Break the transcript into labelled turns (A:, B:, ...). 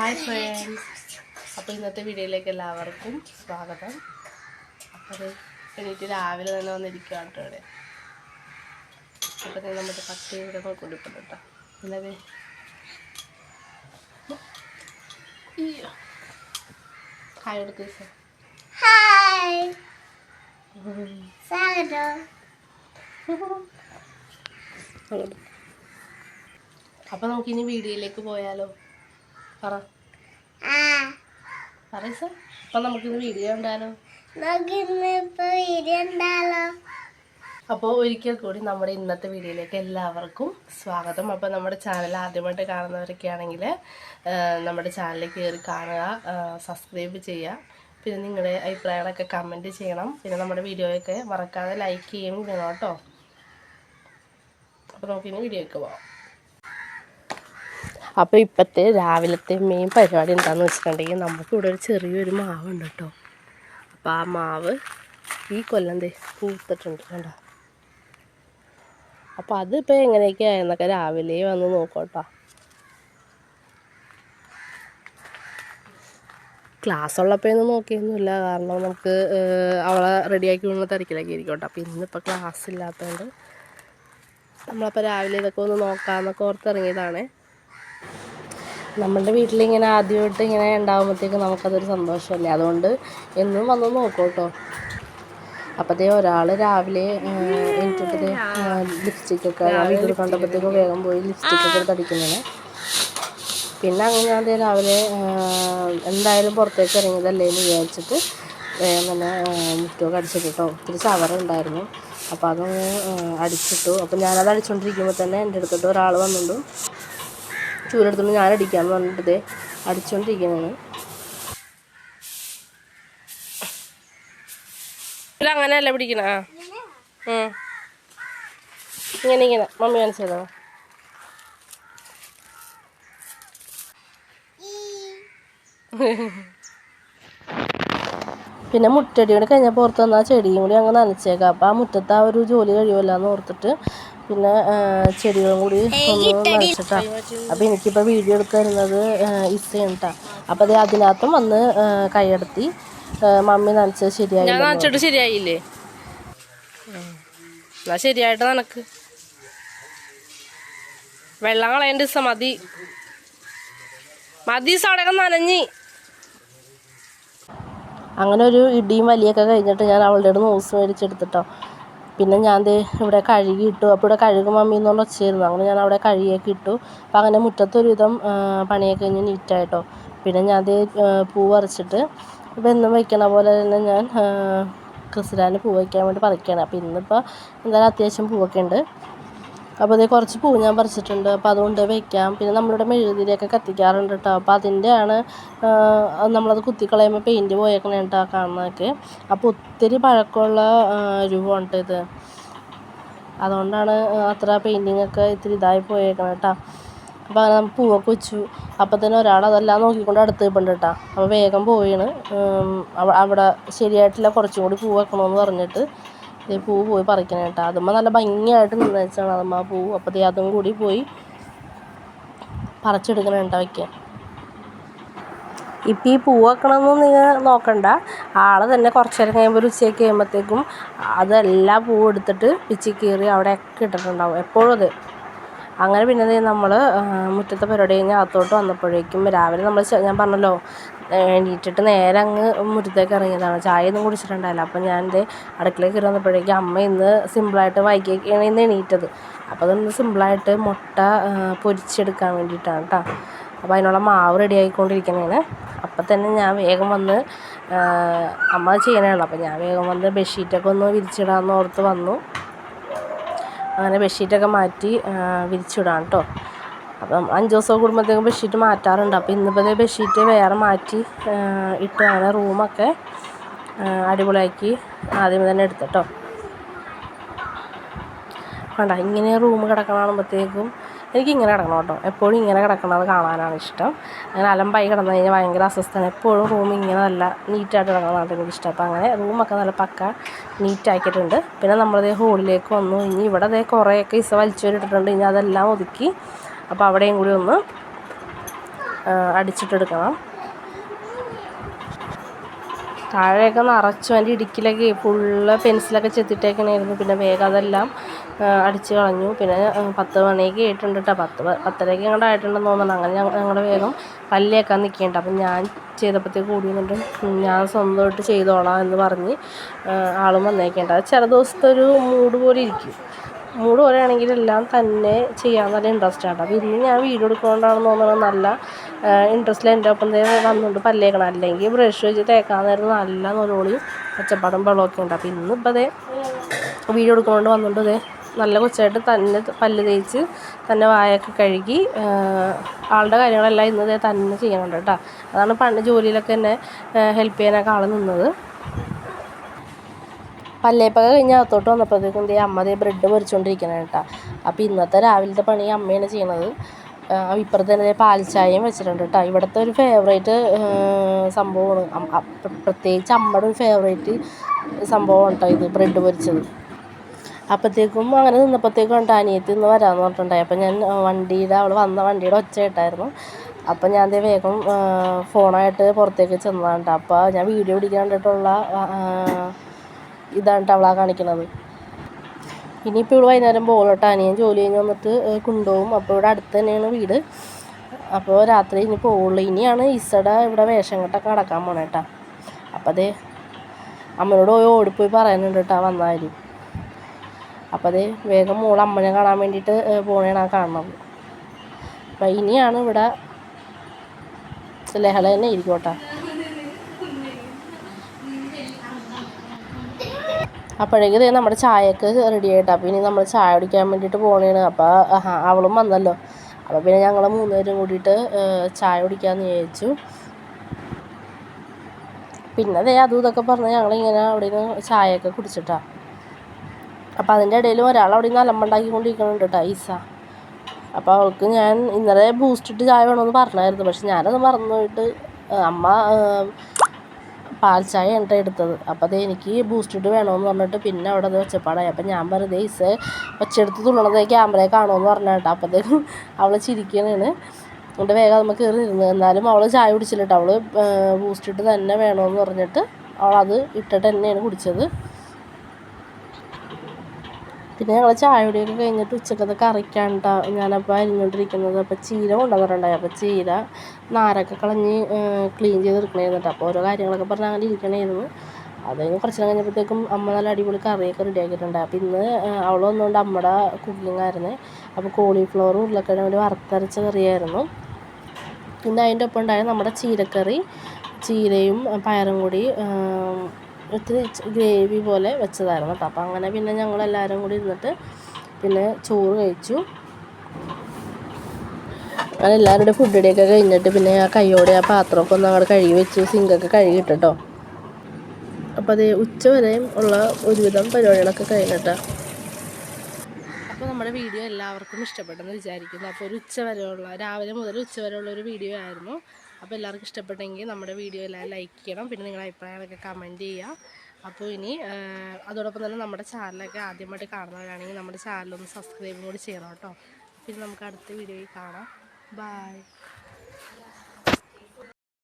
A: Hi friends അപ്പോൾ ഇന്നത്തെ വീഡിയോയിലേക്ക് എല്ലാവർക്കും സ്വാഗതം. അപ്പോൾ എണീറ്റ് രാവിലെ തന്നെ വന്നിരിക്കുകയാണ് കേട്ടോ ഇവിടെ. അപ്പോൾ തന്നെ നമ്മുടെ പത്ത് ഇവിടെ നോക്കിക്കൊണ്ടിരിക്കുന്നു കേട്ടോ. ഹായ് കൊടുത്തു
B: ഹായ് സ്വാഗതം.
A: അപ്പോൾ നമുക്കിനി വീഡിയോയിലേക്ക് പോയാലോ? പറ. പറയ സാർ. അപ്പം നമുക്കിന്ന് വീഡിയോ ഉണ്ടാലോ അപ്പോൾ ഒരിക്കൽ കൂടി നമ്മുടെ ഇന്നത്തെ വീഡിയോയിലേക്ക് എല്ലാവർക്കും സ്വാഗതം. അപ്പോൾ നമ്മുടെ ചാനൽ ആദ്യമായിട്ട് കാണുന്നവരൊക്കെ ആണെങ്കിൽ നമ്മുടെ ചാനലിൽ കയറി കാണുക സബ്സ്ക്രൈബ് ചെയ്യുക. പിന്നെ നിങ്ങളുടെ അഭിപ്രായങ്ങളൊക്കെ കമന്റ് ചെയ്യണം. പിന്നെ നമ്മുടെ വീഡിയോയൊക്കെ മറക്കാതെ ലൈക്ക് ചെയ്യുകയും ചെയ്യണം കേട്ടോ. അപ്പോൾ നമുക്കിനി വീഡിയോയ്ക്ക് പോവാം. അപ്പോൾ ഇപ്പോഴത്തെ രാവിലത്തെ മെയിൻ പരിപാടി എന്താണെന്ന് വെച്ചിട്ടുണ്ടെങ്കിൽ നമുക്കിവിടെ ഒരു ചെറിയൊരു മാവ് ഉണ്ട് കേട്ടോ. അപ്പോൾ ആ മാവ് ഈ കൊല്ലം തേ പൂത്തിട്ടുണ്ട് കണ്ടോ? അപ്പോൾ അതിപ്പോൾ എങ്ങനെയൊക്കെയായെന്നൊക്കെ രാവിലെ വന്ന് നോക്കോട്ടോ ക്ലാസ് ഉള്ളപ്പോഴൊന്നും നോക്കിയൊന്നുമില്ല. കാരണം നമുക്ക് അവളെ റെഡിയാക്കി കൊണ്ടുള്ള തിരക്കിലൊക്കെ ഇരിക്കട്ടെ അപ്പോൾ ഇന്നിപ്പോൾ ക്ലാസ് ഇല്ലാത്തതുകൊണ്ട് നമ്മളപ്പോൾ രാവിലെ ഇതൊക്കെ ഒന്ന് നോക്കാമെന്നൊക്കെ ഓർത്തിറങ്ങിയതാണ്. നമ്മളുടെ വീട്ടിലിങ്ങനെ ആദ്യമായിട്ട് ഇങ്ങനെ ഉണ്ടാകുമ്പോഴത്തേക്ക് നമുക്കതൊരു സന്തോഷമല്ലേ? അതുകൊണ്ട് എന്നും വന്നു നോക്കൂ കേട്ടോ. അപ്പോഴത്തേ ഒരാൾ രാവിലെ എനിക്കിട്ടത് ലിപ്സ്റ്റിക്കൊക്കെ വീട്ടിൽ കണ്ടപ്പോഴത്തേക്കും വേഗം പോയി ലിപ്സ്റ്റിക്കൊക്കെ തടിക്കുന്നത് പിന്നെ അങ്ങനെ ഞാൻ രാവിലെ എന്തായാലും പുറത്തേക്ക് ഇറങ്ങിയതല്ലേ എന്ന് വിചാരിച്ചിട്ട് വേഗം തന്നെ മുറ്റമൊക്കെ അടിച്ചിട്ടോ ഒത്തിരി ചവറുണ്ടായിരുന്നു അപ്പോൾ അതൊന്ന് അടിച്ചിട്ടു. അപ്പോൾ ഞാനത് അടിച്ചുകൊണ്ടിരിക്കുമ്പോൾ തന്നെ എന്റെ അടുത്തോട്ട് ഒരാൾ വന്നിട്ടുണ്ട് ചൂലെടുത്തോണ്ട് ഞാൻ അടിക്കാമെന്ന് പറഞ്ഞിട്ട് അടിച്ചോണ്ടിരിക്കുന്നത് അടിച്ചുകൊണ്ടിരിക്കുന്നതാണ് അങ്ങനെയല്ല പിടിക്കണ? ആ. ഇങ്ങനെ ഇങ്ങനെ. മമ്മി കാണിച്ചതോ പിന്നെ മുറ്റടി കൂടി കഴിഞ്ഞാൽ പുറത്ത് വന്നാൽ ചെടിയും കൂടി അങ്ങ് നനച്ചേക്കാം. അപ്പോൾ ആ മുറ്റത്ത് ആ ഒരു ജോലി കഴിയുമല്ലോ എന്ന് ഓർത്തിട്ട് പിന്നെ ചെടികളും കൂടി ഒന്ന് നനച്ചിട്ടാ അപ്പോൾ എനിക്കിപ്പോൾ വീഡിയോ എടുക്കുന്നത് ഇസയാണ് കേട്ടോ അപ്പോൾ അത് അതിനകത്തും വന്ന് കൈയടത്തി മമ്മി നനച്ചത് ശരിയായി ഞാൻ നനച്ചിട്ട് ശരിയായില്ലേ? എന്നാ ശരിയായിട്ട് നനക്ക്. വെള്ളം കളയേണ്ട ദിവസം മതി. മതി സടകം നനഞ്ഞി. അങ്ങനെ ഒരു ഇടിയും വലിയൊക്കെ കഴിഞ്ഞിട്ട് ഞാൻ അവളുടെ അടുത്ത് ന്യൂസ് മേടിച്ചെടുത്തിട്ടോ. പിന്നെ ഞാൻ ദേ ഇവിടെ കഴുകി ഇട്ടു. അപ്പോൾ ഇവിടെ കഴുകും മമ്മി എന്നുള്ള ഒച്ചയായിരുന്നു. അങ്ങനെ ഞാൻ അവിടെ കഴുകിയൊക്കെ ഇട്ടു. അപ്പം അങ്ങനെ മുറ്റത്തൊരുവിധം പണിയൊക്കെ കഴിഞ്ഞ് നീറ്റായിട്ടോ പിന്നെ ഞാൻ ദേ പൂ പറിച്ചിട്ട് ഇപ്പം എന്നും വയ്ക്കണ പോലെ തന്നെ ഞാൻ ക്രിസ്ലാന് പൂ വയ്ക്കാൻ വേണ്ടി പറിക്കുകയാണ് അപ്പോൾ ഇന്നിപ്പോൾ എന്തായാലും അത്യാവശ്യം പൂവൊക്കെ ഉണ്ട്. അപ്പോൾ അതേ കുറച്ച് പൂ ഞാൻ പറിച്ചിട്ടുണ്ട്. അപ്പോൾ അതുകൊണ്ട് വെക്കാം. പിന്നെ നമ്മളിവിടെ മെഴുകുതിരിയൊക്കെ കത്തിക്കാറുണ്ട് കേട്ടോ അപ്പോൾ അതിന്റെയാണ് നമ്മളത് കുത്തിക്കളയുമ്പോൾ പെയിന്റ് പോയേക്കണേ കേട്ടോ കാണുന്നതൊക്കെ. അപ്പോൾ ഒത്തിരി പഴക്കമുള്ള രൂപമുണ്ട് ഇത്. അതുകൊണ്ടാണ് അത്ര പെയിന്റിങ് ഒക്കെ ഇത്തിരി ഇതായി പോയേക്കണേ കേട്ടോ അപ്പോൾ അങ്ങനെ പൂവൊക്കെ വെച്ചു. അപ്പോൾ തന്നെ ഒരാൾ അതെല്ലാം നോക്കിക്കൊണ്ട് അടുത്ത് നിൽപ്പുണ്ട് കേട്ടോ അപ്പോൾ വേഗം പോയിണ് അവിടെ ശരിയായിട്ടില്ല. കുറച്ചും കൂടി പൂ വെക്കണമെന്ന് പറഞ്ഞിട്ട്. ദേ പൂ പോയി പറിക്കണം കേട്ടോ. അതുമ്മ നല്ല ഭംഗിയായിട്ട് നിന്നേച്ചാണ് അതുമ്മ ആ പൂ. അപ്പോൾ ദേ അതും കൂടി പോയി പറിച്ചെടുക്കണം കേട്ടോ വയ്ക്കാൻ ഇപ്പം ഈ പൂ വെക്കണമെന്ന് നിങ്ങൾ നോക്കണ്ട. ആൾ തന്നെ കുറച്ച് നേരം കഴിയുമ്പോൾ ഒരു ഉച്ചയൊക്കെ കഴിയുമ്പോഴത്തേക്കും അതെല്ലാം പൂ എടുത്തിട്ട് പിച്ചി കീറി അവിടെയൊക്കെ ഇട്ടിട്ടുണ്ടാവും. എപ്പോഴും അത്. അങ്ങനെ പിന്നെ നമ്മൾ മുറ്റത്തെ പരിപാടി കഴിഞ്ഞ് അകത്തോട്ട് വന്നപ്പോഴേക്കും രാവിലെ നമ്മൾ ഞാൻ പറഞ്ഞല്ലോ എണീറ്റിട്ട് നേരെ അങ്ങ് മുറ്റത്തേക്ക് ഇറങ്ങിയതാണ്. ചായ ഒന്നും കുടിച്ചിട്ടുണ്ടായില്ല. അപ്പം ഞാൻ ദേ അടുക്കളയിൽ കയറി വന്നപ്പോഴേക്കും അമ്മ ഇന്ന് സിമ്പിളായിട്ട് വൈകിയൊക്കെയാണ് ഇന്ന് എണീറ്റത്. അപ്പോൾ അതൊന്ന് സിമ്പിളായിട്ട് മുട്ട പൊരിച്ചെടുക്കാൻ വേണ്ടിയിട്ടാണ് കേട്ടോ അപ്പോൾ അതിനുള്ള മാവ് റെഡി ആയിക്കൊണ്ടിരിക്കുന്നതാണ്. അപ്പം തന്നെ ഞാൻ വേഗം വന്ന് അമ്മ ചെയ്യണേയുള്ളൂ അപ്പോൾ ഞാൻ വേഗം വന്ന് ബെഡ്ഷീറ്റൊക്കെ ഒന്ന് വിരിച്ചിടാമെന്ന് ഓർത്ത് വന്നു. അങ്ങനെ ബെഡ്ഷീറ്റൊക്കെ മാറ്റി വിരിച്ചിടാം കേട്ടോ അപ്പം അഞ്ച് ദിവസം കൂടുമ്പോഴത്തേക്കും ബെഡ്ഷീറ്റ് മാറ്റാറുണ്ട്. അപ്പം ഇന്നിപ്പോൾ ബെഡ്ഷീറ്റ് വേറെ മാറ്റി ഇട്ട് റൂമൊക്കെ അടിപൊളിയാക്കി ആദ്യം തന്നെ എടുത്തിട്ടോ. വേണ്ട ഇങ്ങനെ റൂം കിടക്കണ കാണുമ്പോഴത്തേക്കും എനിക്ക് ഇങ്ങനെ കിടക്കണം കേട്ടോ. എപ്പോഴും ഇങ്ങനെ കിടക്കണത് കാണാനാണ് ഇഷ്ടം. അങ്ങനെ അലമ്പായി കിടന്നു കഴിഞ്ഞാൽ ഭയങ്കര അസ്വസ്ഥമാണ് എപ്പോഴും റൂം ഇങ്ങനെ നല്ല നീറ്റായിട്ട് കിടക്കണതാണ് എനിക്ക് ഇഷ്ടം. അപ്പോൾ അങ്ങനെ റൂമൊക്കെ നല്ല പക്ക നീറ്റാക്കിയിട്ടുണ്ട്. പിന്നെ നമ്മളതേ ഹോളിലേക്ക് വന്നു. ഇനി ഇവിടെ അതേ കുറേയൊക്കെ ഇസ വലിച്ചു വരിട്ടിട്ടുണ്ട് ഇനി അതെല്ലാം ഒതുക്കി അപ്പോൾ അവിടെയും കൂടി ഒന്ന് അടിച്ചിട്ടെടുക്കണം. താഴെയൊക്കെ നിറച്ചു അതിന്റെ ഇടുക്കിലൊക്കെ ഫുള്ള് പെൻസിലൊക്കെ ചെത്തിട്ടേക്കണായിരുന്നു. പിന്നെ വേഗം അതെല്ലാം അടിച്ച് കളഞ്ഞു. പിന്നെ പത്ത് മണിയൊക്കെ ആയിട്ടുണ്ട് കേട്ടോ. പത്ത് പത്തരയ്ക്ക് അങ്ങോട്ട് ആയിട്ടുണ്ടെന്ന് തോന്നണം അങ്ങനെ ഞങ്ങൾ ഞങ്ങളുടെ വേഗം പല്ലിയൊക്കെ നിൽക്കേണ്ട അപ്പം ഞാൻ ചെയ്തപ്പോഴത്തേക്ക് കൂടി നിന്നിട്ട് ഞാൻ സ്വന്തമായിട്ട് ചെയ്തോളാം എന്ന് പറഞ്ഞ് ആളും വന്നേക്കേണ്ട. ചില ദിവസത്തെ ഒരു മൂഡ് പോലെ ഇരിക്കും. മൂഡ് പറയുകയാണെങ്കിൽ എല്ലാം തന്നെ ചെയ്യാൻ നല്ല ഇൻട്രസ്റ്റ് ആണ്. അപ്പോൾ ഇന്ന് ഞാൻ വീഡിയോ എടുക്കുന്നതുകൊണ്ടാണെന്ന് തോന്നുന്നത് നല്ല ഇൻട്രസ്റ്റിൽ എന്റെ ഒപ്പം തന്നെ വന്നുകൊണ്ട് പല്ലേക്കണം. അല്ലെങ്കിൽ ബ്രഷ് വെച്ച് തേക്കാൻ നേരം നല്ല നൊലോളി പച്ചപ്പാടും വെള്ളമൊക്കെ ഉണ്ട്. അപ്പോൾ ഇന്നിപ്പോൾ അതേ വീഡിയോ എടുക്കുന്നതുകൊണ്ട് വന്നുകൊണ്ട് അതേ നല്ല കൊച്ചായിട്ട് തന്നെ പല്ല് തേച്ച് തന്നെ വായൊക്കെ കഴുകി ആളുടെ കാര്യങ്ങളെല്ലാം ഇന്ന് തന്നെ ചെയ്യുന്നുണ്ട് കേട്ടോ അതാണ് പണ്ട് ജോലിയിലൊക്കെ തന്നെ ഹെൽപ്പ് ചെയ്യാനൊക്കെ ആൾ നിന്നത്. പല്ലേപ്പൊക്കെ കഴിഞ്ഞ് അകത്തോട്ട് വന്നപ്പോഴത്തേക്കും ദേ അമ്മ ദേ ബ്രെഡ് പൊരിച്ചുകൊണ്ടിരിക്കണം കേട്ടോ. അപ്പോൾ ഇന്നത്തെ രാവിലത്തെ പണി അമ്മയാണ് ചെയ്യണത്. ഇപ്പുറത്ത് തന്നെ പാൽച്ചായയും വെച്ചിട്ടുണ്ട് കേട്ടോ. ഇവിടുത്തെ ഒരു ഫേവറേറ്റ് സംഭവമാണ്. പ്രത്യേകിച്ച് അമ്മയുടെ ഒരു ഫേവറേറ്റ് സംഭവമാണ് കേട്ടോ ഇത് ബ്രെഡ് പൊരിച്ചത്. അപ്പോഴത്തേക്കും അങ്ങനെ നിന്നപ്പോഴത്തേക്കും ഉണ്ട് അനിയത്തി ഇന്ന് വരാമെന്ന് പറഞ്ഞിട്ടുണ്ടായി. അപ്പം ഞാൻ വണ്ടിയുടെ അവൾ വന്ന വണ്ടിയുടെ ഒച്ച കേട്ടായിരുന്നു. അപ്പം ഞാൻ ദേ വേഗം ഫോണായിട്ട് പുറത്തേക്ക് ചെന്നതാണ് കേട്ടോ. അപ്പോൾ ഞാൻ വീഡിയോ പിടിക്കാൻ ആ, ഇതാണ് അവളാ കാണിക്കണത്. ഇനിയിപ്പോൾ ഇവിടെ വൈകുന്നേരം പോകും അനിയൻ ജോലി കഴിഞ്ഞ് വന്നിട്ട് കൊണ്ടുപോകും അപ്പോൾ ഇവിടെ അടുത്ത് തന്നെയാണ് വീട്. അപ്പോൾ രാത്രി ഇനി പോവുള്ളൂ. ഇനിയാണ് ഇസയുടെ ഇവിടെ വേഷം കെട്ടൊക്കെ അടക്കാൻ പോണേ കേട്ടോ അപ്പോൾ അതേ അമ്മയോട് പോയി ഓടിപ്പോയി പറയാനുണ്ട് കേട്ടോ വന്നാലും. അപ്പോൾ അതേ വേഗം മോൾ അമ്മനെ കാണാൻ വേണ്ടിയിട്ട് പോണേണ് ആ കാണുന്നത് അപ്പം ഇനിയാണ് ഇവിടെ ലഹള തന്നെ ഇരിക്കും അപ്പോഴേക്ക് നമ്മുടെ ചായയൊക്കെ റെഡി ആയിട്ടാണ് പിന്നെ നമ്മൾ ചായ കുടിക്കാൻ വേണ്ടിയിട്ട് പോകണേണ് അപ്പോൾ അവളും വന്നല്ലോ. അപ്പോൾ പിന്നെ ഞങ്ങൾ മൂന്നുപേരും കൂടിയിട്ട് ചായ കുടിക്കാമെന്ന് വിചാരിച്ചു. പിന്നെ അതേ അതും ഇതൊക്കെ പറഞ്ഞ് ഞങ്ങളിങ്ങനെ അവിടെ നിന്ന് ചായയൊക്കെ കുടിച്ചിട്ടാണ് അപ്പോൾ അതിന്റെ ഇടയിൽ ഒരാൾ അവിടെ നിന്ന് അലമ്പുണ്ടാക്കിക്കൊണ്ടിരിക്കുന്നുണ്ട് കേട്ടോ ഈസ. അപ്പോൾ അവൾക്ക് ഞാൻ ഇന്നലെ ബൂസ്റ്റിട്ട് ചായ വേണമെന്ന് പറഞ്ഞായിരുന്നു. പക്ഷെ ഞാനത് മറന്നു പോയിട്ട് അമ്മ പാൽ ചായ ആണ് എടുത്തത് അപ്പോൾ അത് എനിക്ക് ബൂസ്റ്റിട്ട് വേണമെന്ന് പറഞ്ഞിട്ട് പിന്നെ അവിടെ അത് ഒച്ചപ്പാടായി. അപ്പം ഞാൻ വെറുതെ ഇസ് ഒച്ചെടുത്ത് തുള്ളണത് ക്യാമറയെ കാണുമെന്ന് പറഞ്ഞ കേട്ടോ. അപ്പോഴത്തേക്കും അവൾ ചിരിക്കണേണ് എന്നിട്ട് വേഗം നമുക്ക് കയറി ഇരുന്നു എന്നാലും അവൾ ചായ കുടിച്ചില്ല കേട്ടോ. അവൾ ബൂസ്റ്റ് ഇട്ട് തന്നെ വേണമെന്ന് പറഞ്ഞിട്ട് അവൾ അത് ഇട്ടിട്ട് തന്നെയാണ് കുടിച്ചത്. പിന്നെ ഞങ്ങൾ ചായ കുടിയൊക്കെ കഴിഞ്ഞിട്ട് ഉച്ചക്കത്തെ കറിക്കാണ് ട്ടോ ഞാനപ്പോൾ അരിഞ്ഞുകൊണ്ടിരിക്കുന്നത് അപ്പോൾ ചീര കൊണ്ടുവന്നിട്ടുണ്ടായി. അപ്പോൾ ചീര നാരൊക്കെ കളഞ്ഞ് ക്ലീൻ ചെയ്തെടുക്കണമായിരുന്നു കേട്ടോ അപ്പോൾ ഓരോ കാര്യങ്ങളൊക്കെ പറഞ്ഞ് അങ്ങനെ ഇരിക്കണമായിരുന്നു അത് കുറച്ച് നേരം കഴിഞ്ഞപ്പോഴത്തേക്കും അമ്മ നല്ല അടിപൊളി കറിയൊക്കെ റെഡിയാക്കിയിട്ടുണ്ട് അപ്പോൾ ഇന്ന് അവൾ വന്നുകൊണ്ട് അമ്മയുടെ കുക്കിംഗ് ആയിരുന്നു. അപ്പോൾ കോളിഫ്ലവർ ഉരുളക്കിഴങ്ങ് വറുത്തരച്ച കറിയായിരുന്നു. പിന്നെ അതിന്റെ ഒപ്പം ഉണ്ടായ നമ്മുടെ ചീരക്കറി ചീരയും പയറും കൂടി ഇത്തിരി ഗ്രേവി പോലെ വെച്ചതായിരുന്നു. കേട്ടോ അപ്പോൾ അങ്ങനെ പിന്നെ ഞങ്ങളെല്ലാവരും കൂടി ഇരുന്നിട്ട് പിന്നെ ചോറ് കഴിച്ചു. അങ്ങനെ എല്ലാവരുടെ ഫുഡ് ഇടിയൊക്കെ കഴിഞ്ഞിട്ട് പിന്നെ ആ കൈയോടെ ആ പാത്രമൊക്കെ ഒന്ന് അങ്ങോട്ട് കഴുകി വെച്ചു സിങ്കൊക്കെ കഴുകിയിട്ടോ അപ്പോൾ അത് ഉച്ച വരെയും ഉള്ള ഒരുവിധം പരിപാടികളൊക്കെ കഴിഞ്ഞിട്ടാ. അപ്പോൾ നമ്മുടെ വീഡിയോ എല്ലാവർക്കും ഇഷ്ടപ്പെട്ടെന്ന് വിചാരിക്കുന്നു. അപ്പോൾ ഒരു ഉച്ച വരെയുള്ള രാവിലെ മുതൽ ഉച്ച വരെയുള്ള ഒരു വീഡിയോ ആയിരുന്നു. അപ്പോൾ എല്ലാവർക്കും ഇഷ്ടപ്പെട്ടെങ്കിൽ നമ്മുടെ വീഡിയോ എല്ലാവരും ലൈക്ക് ചെയ്യണം. പിന്നെ നിങ്ങളുടെ അഭിപ്രായങ്ങളൊക്കെ കമന്റ് ചെയ്യുക. അപ്പോൾ ഇനി അതോടൊപ്പം തന്നെ നമ്മുടെ ചാനലൊക്കെ ആദ്യമായിട്ട് കാണുന്നവരാണെങ്കിൽ നമ്മുടെ ചാനലൊന്ന് സബ്സ്ക്രൈബും കൂടി ചെയ്യണം കേട്ടോ. പിന്നെ നമുക്ക് അടുത്ത വീഡിയോയിൽ കാണാം. ബൈ